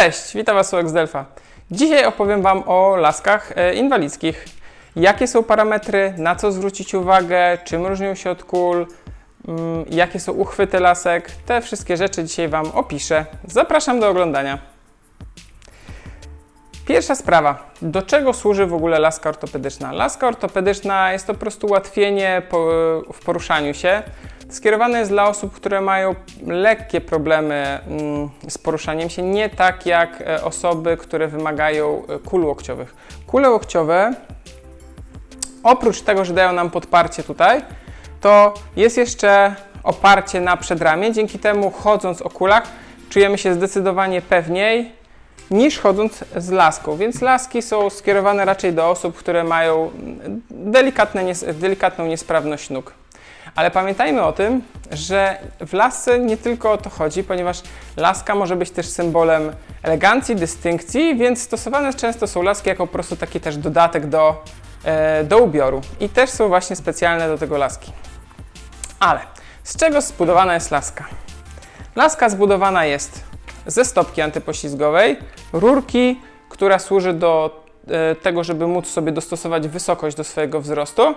Cześć, witam Was u Delfa. Dzisiaj opowiem Wam o laskach e, inwalidzkich. Jakie są parametry, na co zwrócić uwagę, czym różnią się od kul, mm, jakie są uchwyty lasek. Te wszystkie rzeczy dzisiaj Wam opiszę. Zapraszam do oglądania. Pierwsza sprawa. Do czego służy w ogóle laska ortopedyczna? Laska ortopedyczna jest to po prostu ułatwienie w poruszaniu się. Skierowane jest dla osób, które mają lekkie problemy mm, z poruszaniem się, nie tak jak e, osoby, które wymagają e, kul łokciowych. Kule łokciowe, oprócz tego, że dają nam podparcie tutaj, to jest jeszcze oparcie na przedramię. Dzięki temu chodząc o kulach czujemy się zdecydowanie pewniej niż chodząc z laską. Więc laski są skierowane raczej do osób, które mają delikatne, delikatną niesprawność nóg. Ale pamiętajmy o tym, że w lasce nie tylko o to chodzi, ponieważ laska może być też symbolem elegancji, dystynkcji, więc stosowane często są laski jako po prostu taki też dodatek do, e, do ubioru. I też są właśnie specjalne do tego laski. Ale z czego zbudowana jest laska? Laska zbudowana jest ze stopki antypoślizgowej, rurki, która służy do e, tego, żeby móc sobie dostosować wysokość do swojego wzrostu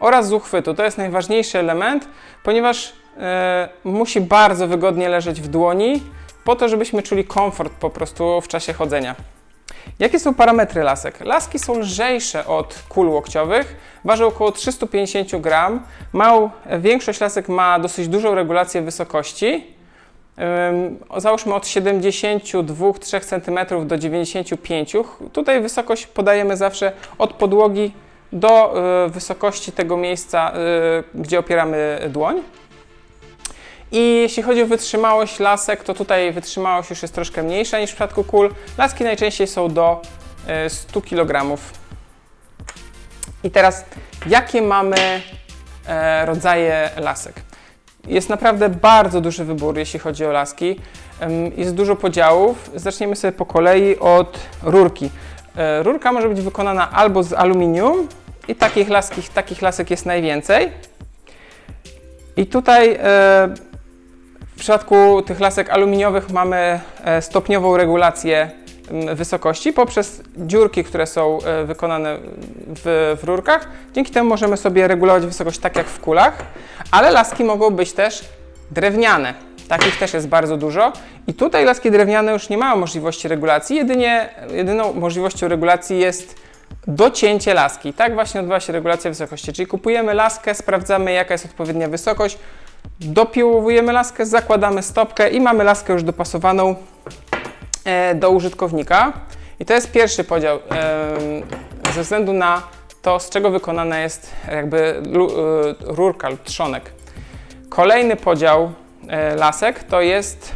oraz z uchwytu. To jest najważniejszy element, ponieważ e, musi bardzo wygodnie leżeć w dłoni, po to, żebyśmy czuli komfort po prostu w czasie chodzenia. Jakie są parametry lasek? Laski są lżejsze od kul łokciowych, waży około 350 gram. Mał, większość lasek ma dosyć dużą regulację wysokości. Załóżmy od 72-3 cm do 95 Tutaj wysokość podajemy zawsze od podłogi do y, wysokości tego miejsca, y, gdzie opieramy dłoń. I jeśli chodzi o wytrzymałość lasek, to tutaj wytrzymałość już jest troszkę mniejsza niż w przypadku kul. Laski najczęściej są do 100 y, kg. I teraz, jakie mamy e, rodzaje lasek? Jest naprawdę bardzo duży wybór, jeśli chodzi o laski. Jest dużo podziałów. Zaczniemy sobie po kolei od rurki. E, rurka może być wykonana albo z aluminium, i takich, laskich, takich lasek jest najwięcej. I tutaj e, w przypadku tych lasek aluminiowych mamy e, stopniową regulację wysokości poprzez dziurki, które są wykonane w, w, rurkach. Dzięki temu możemy sobie regulować wysokość tak jak w kulach, ale laski mogą być też drewniane. Takich też jest bardzo dużo. I tutaj laski drewniane już nie mają możliwości regulacji. Jedynie, jedyną możliwością regulacji jest docięcie laski. Tak właśnie odbywa się regulacja wysokości, czyli kupujemy laskę, sprawdzamy jaka jest odpowiednia wysokość, dopiłowujemy laskę, zakładamy stopkę i mamy laskę już dopasowaną e, do użytkownika. I to jest pierwszy podział ze względu na to, z czego wykonana jest jakby e, rurka lub trzonek. Kolejny podział lasek to jest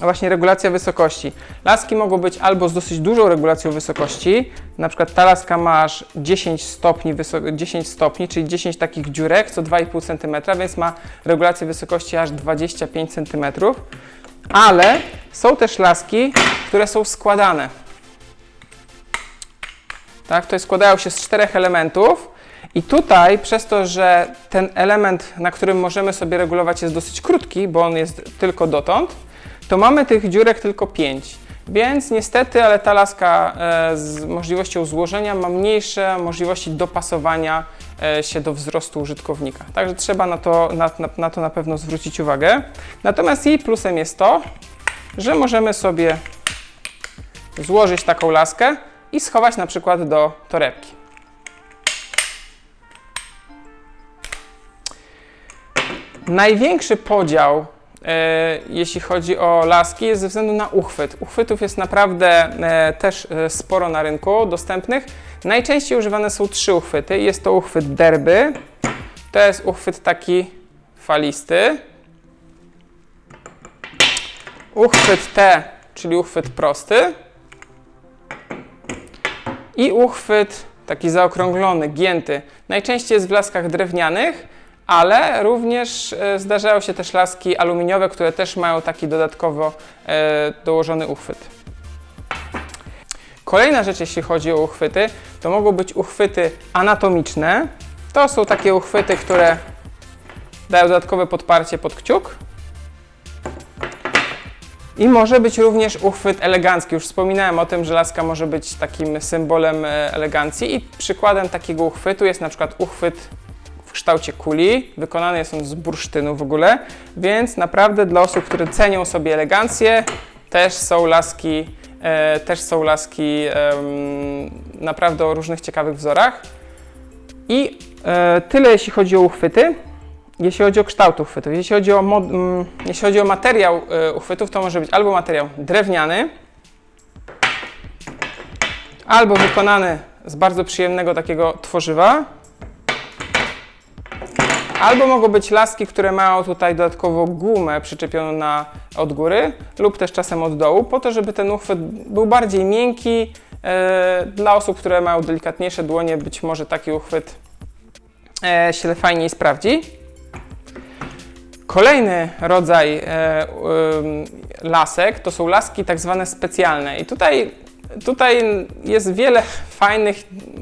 właśnie regulacja wysokości. Laski mogą być albo z dosyć dużą regulacją wysokości, na przykład ta laska ma aż 10 stopni, 10 stopni, czyli 10 takich dziurek co 2,5 cm, więc ma regulację wysokości aż 25 cm. Ale są też laski, które są składane. Tak, to składają się z czterech elementów. I tutaj, przez to, że ten element, na którym możemy sobie regulować, jest dosyć krótki, bo on jest tylko dotąd, to mamy tych dziurek tylko 5. Więc niestety, ale ta laska e, z możliwością złożenia ma mniejsze możliwości dopasowania e, się do wzrostu użytkownika. Także trzeba na to na, na, na to na pewno zwrócić uwagę. Natomiast jej plusem jest to, że możemy sobie złożyć taką laskę i schować na przykład do torebki. Największy podział E, jeśli chodzi o laski, jest ze względu na uchwyt. Uchwytów jest naprawdę e, też e, sporo na rynku dostępnych. Najczęściej używane są trzy uchwyty. Jest to uchwyt derby, to jest uchwyt taki falisty, uchwyt T, czyli uchwyt prosty i uchwyt taki zaokrąglony, gięty. Najczęściej jest w laskach drewnianych, ale również e, zdarzają się też laski aluminiowe, które też mają taki dodatkowo e, dołożony uchwyt. Kolejna rzecz, jeśli chodzi o uchwyty, to mogą być uchwyty anatomiczne. To są takie uchwyty, które dają dodatkowe podparcie pod kciuk. I może być również uchwyt elegancki. Już wspominałem o tym, że laska może być takim symbolem e, elegancji i przykładem takiego uchwytu jest na przykład uchwyt w kształcie kuli. Wykonany jest on z bursztynu w ogóle, więc naprawdę dla osób, które cenią sobie elegancję, też są laski, e, też są laski em, naprawdę o różnych ciekawych wzorach. I e, tyle jeśli chodzi o uchwyty. Jeśli chodzi o kształt uchwytów, jeśli chodzi o, mod, mm, jeśli chodzi o materiał e, uchwytów, to może być albo materiał drewniany, albo wykonany z bardzo przyjemnego takiego tworzywa, albo mogą być laski, które mają tutaj dodatkowo gumę przyczepioną na, od góry, lub też czasem od dołu, po to, żeby ten uchwyt był bardziej miękki. E, dla osób, które mają delikatniejsze dłonie, być może taki uchwyt e, się fajniej sprawdzi. Kolejny rodzaj e, lasek to są laski tak zwane specjalne. I tutaj, tutaj jest wiele fajnych,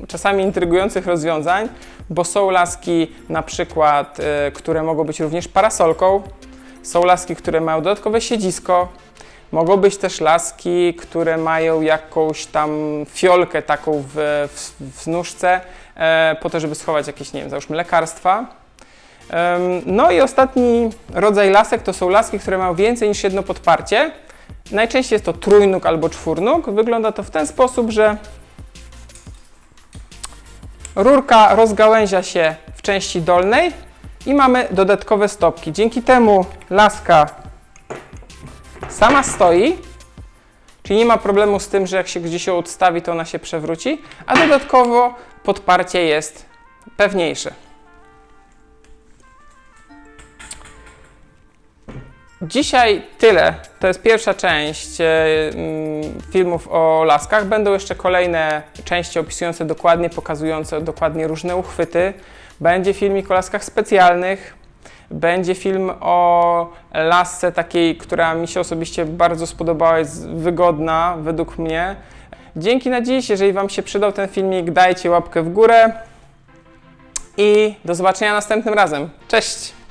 czasami intrygujących rozwiązań, bo są laski na przykład, e, które mogą być również parasolką, są laski, które mają dodatkowe siedzisko, mogą być też laski, które mają jakąś tam fiolkę taką w, w, w nóżce, e, po to, żeby schować jakieś, nie wiem, załóżmy lekarstwa. No i ostatni rodzaj lasek to są laski, które mają więcej niż jedno podparcie. Najczęściej jest to trójnóg albo czwórnóg. Wygląda to w ten sposób, że rurka rozgałęzia się w części dolnej i mamy dodatkowe stopki. Dzięki temu laska sama stoi, czyli nie ma problemu z tym, że jak się gdzieś ją odstawi, to ona się przewróci, a dodatkowo podparcie jest pewniejsze. Dzisiaj tyle. To jest pierwsza część e, mm, filmów o laskach. Będą jeszcze kolejne części opisujące dokładnie, pokazujące dokładnie różne uchwyty. Będzie filmik o laskach specjalnych. Będzie film o lasce takiej, która mi się osobiście bardzo spodobała, jest wygodna według mnie. Dzięki na dziś. Jeżeli Wam się przydał ten filmik, dajcie łapkę w górę. I do zobaczenia następnym razem. Cześć!